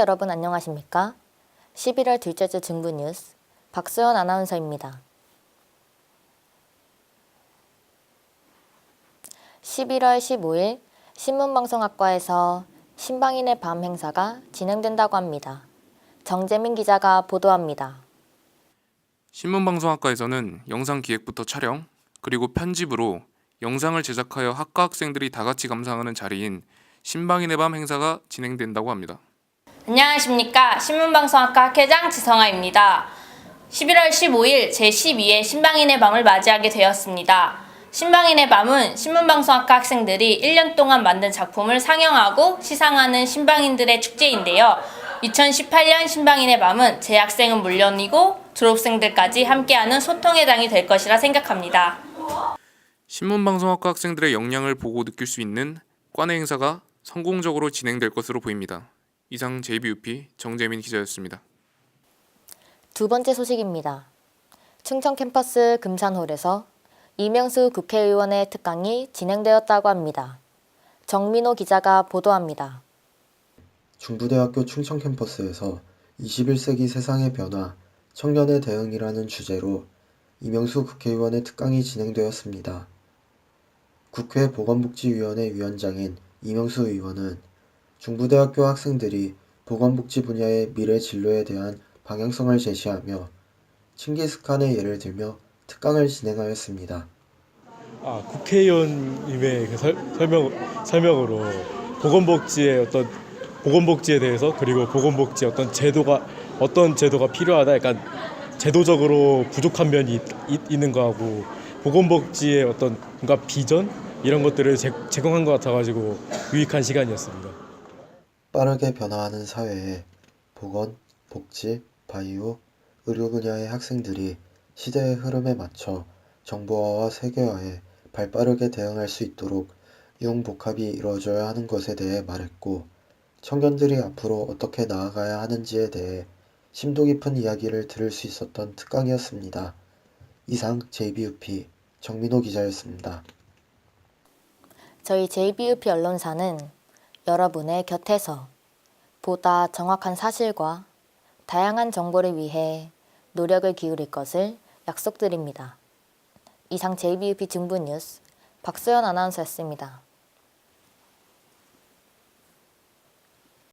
여러분 안녕하십니까? 11월 둘째 주 중부 뉴스 박소연 아나운서입니다. 11월 15일 신문방송학과에서 신방인의 밤 행사가 진행된다고 합니다. 정재민 기자가 보도합니다. 신문방송학과에서는 영상 기획부터 촬영 그리고 편집으로 영상을 제작하여 학과 학생들이 다 같이 감상하는 자리인 신방인의 밤 행사가 진행된다고 합니다. 안녕하십니까. 신문방송학과 학회장 지성아입니다. 11월 15일 제12회 신방인의 밤을 맞이하게 되었습니다. 신방인의 밤은 신문방송학과 학생들이 1년 동안 만든 작품을 상영하고 시상하는 신방인들의 축제인데요. 2018년 신방인의 밤은 재학생은 물론이고 졸업생들까지 함께하는 소통의 장이 될 것이라 생각합니다. 신문방송학과 학생들의 역량을 보고 느낄 수 있는 관의 행사가 성공적으로 진행될 것으로 보입니다. 이상 JBUP 정재민 기자였습니다. 두 번째 소식입니다. 충청 캠퍼스 금산홀에서 이명수 국회의원의 특강이 진행되었다고 합니다. 정민호 기자가 보도합니다. 중부대학교 충청 캠퍼스에서 21세기 세상의 변화, 청년의 대응이라는 주제로 이명수 국회의원의 특강이 진행되었습니다. 국회 보건복지위원회 위원장인 이명수 의원은 중부대학교 학생들이 보건복지 분야의 미래 진로에 대한 방향성을 제시하며 칭기스칸의 예를 들며 특강을 진행하였습니다. 아, 국회의원님의 그 설, 설명, 설명으로 보건복지의 어떤 보건복지에 대해서 그리고 보건복지 어떤 제도가 어떤 제도가 필요하다 약간 제도적으로 부족한 면이 있, 있, 있는 거하고 보건복지의 어떤 뭔가 비전 이런 것들을 제, 제공한 것 같아가지고 유익한 시간이었습니다. 빠르게 변화하는 사회에 보건, 복지, 바이오, 의료 분야의 학생들이 시대의 흐름에 맞춰 정보화와 세계화에 발빠르게 대응할 수 있도록 융복합이 이루어져야 하는 것에 대해 말했고 청년들이 앞으로 어떻게 나아가야 하는지에 대해 심도 깊은 이야기를 들을 수 있었던 특강이었습니다. 이상 JBUP 정민호 기자였습니다. 저희 JBUP 언론사는 여러분의 곁에서 보다 정확한 사실과 다양한 정보를 위해 노력을 기울일 것을 약속드립니다. 이상 JBUP 중부 뉴스 박소연 아나운서였습니다.